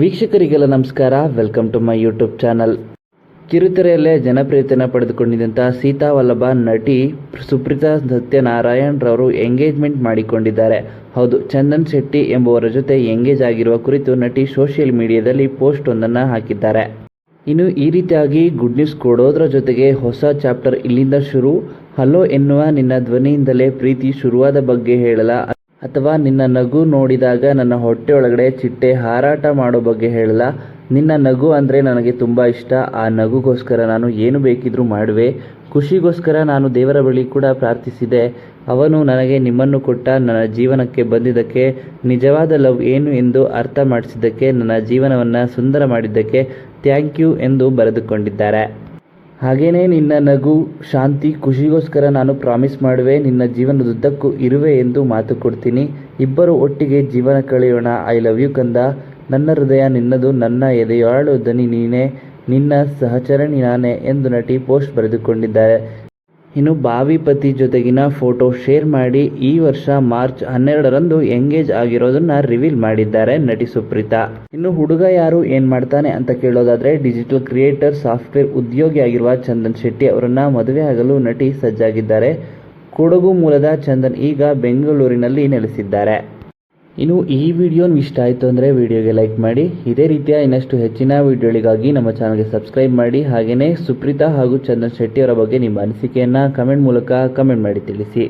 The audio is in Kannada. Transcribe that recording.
ವೀಕ್ಷಕರಿಗೆಲ್ಲ ನಮಸ್ಕಾರ. Welcome to my YouTube channel ಕಿರುತೆರೆಯಲ್ಲೇ ಜನಪ್ರಿಯತೆಯನ್ನು ಪಡೆದುಕೊಂಡಿದ್ದಂಥ ಸೀತಾ ವಲ್ಲಭ ನಟಿ ಸುಪ್ರೀತಾ ಸತ್ಯನಾರಾಯಣ್ ರವರು ಎಂಗೇಜ್ಮೆಂಟ್ ಮಾಡಿಕೊಂಡಿದ್ದಾರೆ. ಹೌದು, ಚಂದನ್ ಶೆಟ್ಟಿ ಎಂಬುವರ ಜೊತೆ ಎಂಗೇಜ್ ಆಗಿರುವ ಕುರಿತು ನಟಿ ಸೋಷಿಯಲ್ ಮೀಡಿಯಾದಲ್ಲಿ ಪೋಸ್ಟ್ ಒಂದನ್ನು ಹಾಕಿದ್ದಾರೆ. ಇನ್ನು ಈ ರೀತಿಯಾಗಿ ಗುಡ್ ನ್ಯೂಸ್ ಕೊಡೋದ್ರ ಜೊತೆಗೆ ಹೊಸ ಚಾಪ್ಟರ್ ಇಲ್ಲಿಂದ ಶುರು. ಹಲೋ ಎನ್ನುವ ನಿನ್ನ ಧ್ವನಿಯಿಂದಲೇ ಪ್ರೀತಿ ಶುರುವಾದ ಬಗ್ಗೆ ಹೇಳಲ ಅಥವಾ ನಿನ್ನ ನಗು ನೋಡಿದಾಗ ನನ್ನ ಹೊಟ್ಟೆ ಒಳಗಡೆ ಚಿಟ್ಟೆ ಹಾರಾಟ ಮಾಡೋ ಬಗ್ಗೆ ಹೇಳಲ್ಲ. ನಿನ್ನ ನಗು ಅಂದರೆ ನನಗೆ ತುಂಬ ಇಷ್ಟ. ಆ ನಗುಗೋಸ್ಕರ ನಾನು ಏನು ಬೇಕಿದ್ರೂ ಮಾಡುವೆ. ಖುಷಿಗೋಸ್ಕರ ನಾನು ದೇವರ ಬಳಿ ಕೂಡ ಪ್ರಾರ್ಥಿಸಿದೆ. ಅವನು ನನಗೆ ನಿಮ್ಮನ್ನು ಕೊಟ್ಟ ನನ್ನ ಜೀವನಕ್ಕೆ ಬಂದಿದ್ದಕ್ಕೆ, ನಿಜವಾದ ಲವ್ ಏನು ಎಂದು ಅರ್ಥ ಮಾಡಿಸಿದ್ದಕ್ಕೆ, ನನ್ನ ಜೀವನವನ್ನು ಸುಂದರ ಮಾಡಿದ್ದಕ್ಕೆ ಥ್ಯಾಂಕ್ ಯು ಎಂದು ಬರೆದುಕೊಂಡಿದ್ದಾರೆ. ಹಾಗೇನೇ ನಿನ್ನ ನಗು, ಶಾಂತಿ, ಖುಷಿಗೋಸ್ಕರ ನಾನು ಪ್ರಾಮಿಸ್ ಮಾಡುವೆ, ನಿನ್ನ ಜೀವನದುದ್ದಕ್ಕೂ ಇರುವೆ ಎಂದು ಮಾತು ಕೊಡ್ತೀನಿ. ಇಬ್ಬರು ಒಟ್ಟಿಗೆ ಜೀವನ ಕಳೆಯೋಣ. ಐ ಲವ್ ಯು ಕಂದ. ನನ್ನ ಹೃದಯ ನಿನ್ನದು, ನನ್ನ ಎದೆಯಾಳು ದನಿ ನೀನೇ. ನಿನ್ನ ಸಹಚರಣಿ ನಾನೇ ಎಂದು ನಟಿ ಪೋಸ್ಟ್ ಬರೆದುಕೊಂಡಿದ್ದಾರೆ. ಇನ್ನು ಬಾವಿ ಪತಿ ಜೊತೆಗಿನ ಫೋಟೋ ಶೇರ್ ಮಾಡಿ ಈ ವರ್ಷ ಮಾರ್ಚ್ ಹನ್ನೆರಡರಂದು ಎಂಗೇಜ್ ಆಗಿರೋದನ್ನ ರಿವೀಲ್ ಮಾಡಿದ್ದಾರೆ ನಟಿ ಸುಪ್ರೀತಾ. ಇನ್ನು ಹುಡುಗ ಯಾರು ಏನ್ ಮಾಡ್ತಾನೆ ಅಂತ ಕೇಳೋದಾದ್ರೆ ಡಿಜಿಟಲ್ ಕ್ರಿಯೇಟರ್, ಸಾಫ್ಟ್ವೇರ್ ಉದ್ಯೋಗಿ ಆಗಿರುವ ಚಂದನ್ ಶೆಟ್ಟಿ ಅವರನ್ನ ಮದುವೆ ಆಗಲು ನಟಿ ಸಜ್ಜಾಗಿದ್ದಾರೆ. ಕೊಡಗು ಮೂಲದ ಚಂದನ್ ಈಗ ಬೆಂಗಳೂರಿನಲ್ಲಿ ನೆಲೆಸಿದ್ದಾರೆ. ಇನ್ನು ಈ ವಿಡಿಯೋ ಇಷ್ಟ ಆಯಿತು ಅಂದರೆ ವಿಡಿಯೋಗೆ ಲೈಕ್ ಮಾಡಿ. ಇದೇ ರೀತಿಯ ಇನ್ನಷ್ಟು ಹೆಚ್ಚಿನ ವಿಡಿಯೋಗಳಿಗಾಗಿ ನಮ್ಮ ಚಾನಲ್ಗೆ ಸಬ್ಸ್ಕ್ರೈಬ್ ಮಾಡಿ. ಹಾಗೆಯೇ ಸುಪ್ರೀತಾ ಹಾಗೂ ಚಂದನ್ ಶೆಟ್ಟಿ ಅವರ ಬಗ್ಗೆ ನಿಮ್ಮ ಅನಿಸಿಕೆಯನ್ನು ಕಮೆಂಟ್ ಮೂಲಕ ಕಮೆಂಟ್ ಮಾಡಿ ತಿಳಿಸಿ.